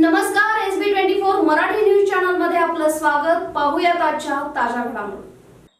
नमस्कार S B twenty four Marathi news चॅनलमध्ये आपलं स्वागत. पाहूयात आजच्या ताज्या घडामोडी.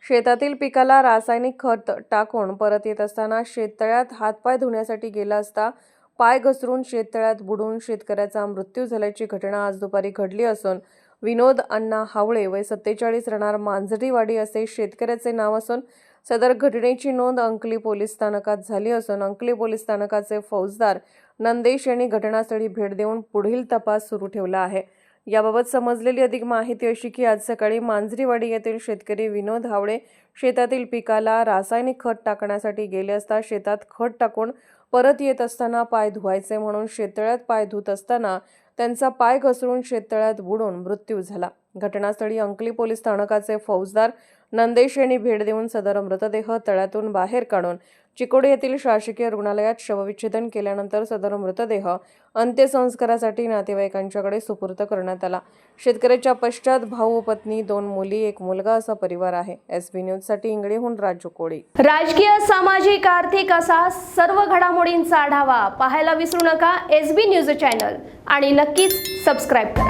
शेतातील पिकाला रासायनिक खत टाकून परत येत असताना शेततळ्यात हातपाय धुण्यासाठी गेला असता पाय घसरून शेततळ्यात बुडून शेतकऱ्याचा मृत्यू झाल्याची घटना आज दुपारी घडली असून विनोद अण्णा हावळे वय सत्तेचाळीस राहणार मांजरीवाडी असे शेतकऱ्याचे नाव असून सदर घटनेची नोंद अंकली पोलीस स्थानकात झाली असून अंकली पोलीस स्थानकाचे फौजदार नंदेश यांनी घटनास्थळी भेट देऊन पुढील तपास सुरू ठेवला आहे. याबाबत समजलेली अधिक माहिती अशी की आज सकाळी मांजरीवाडी येथील शेतकरी विनोद हावळे शेतातील पिकाला रासायनिक खत टाकण्यासाठी गेले असता शेतात खत टाकून परत येत असताना पाय धुवायचे म्हणून शेततळ्यात पाय धुत असताना त्यांचा पाय घसरून शेततळ्यात बुडून मृत्यू झाला. घटनास्थळी अंकली पोलीस स्थानकाचे फौजदार नंदेश यांनी भेट देऊन सदर मृतदेह तळ्यातून बाहेर काढून चिकोडी येथील शासकीय रुग्णालयात शवविच्छेदन केल्यानंतर सदर मृतदेह अंत्यसंस्कारासाठी नातेवाईकांच्याकडे सुपूर्द करण्यात आला. शेतकऱ्याच्या पश्चात भाऊ पत्नी दोन मुली एक मुलगा असा परिवार आहे. एस बी न्यूजसाठी इंगळीहून राजू कोळी. राजकीय सामाजिक आर्थिक असा सर्व घडामोडींचा आढावा पाहायला विसरू नका. एस बी न्यूज चॅनल आणि नक्कीच सबस्क्राईब करा.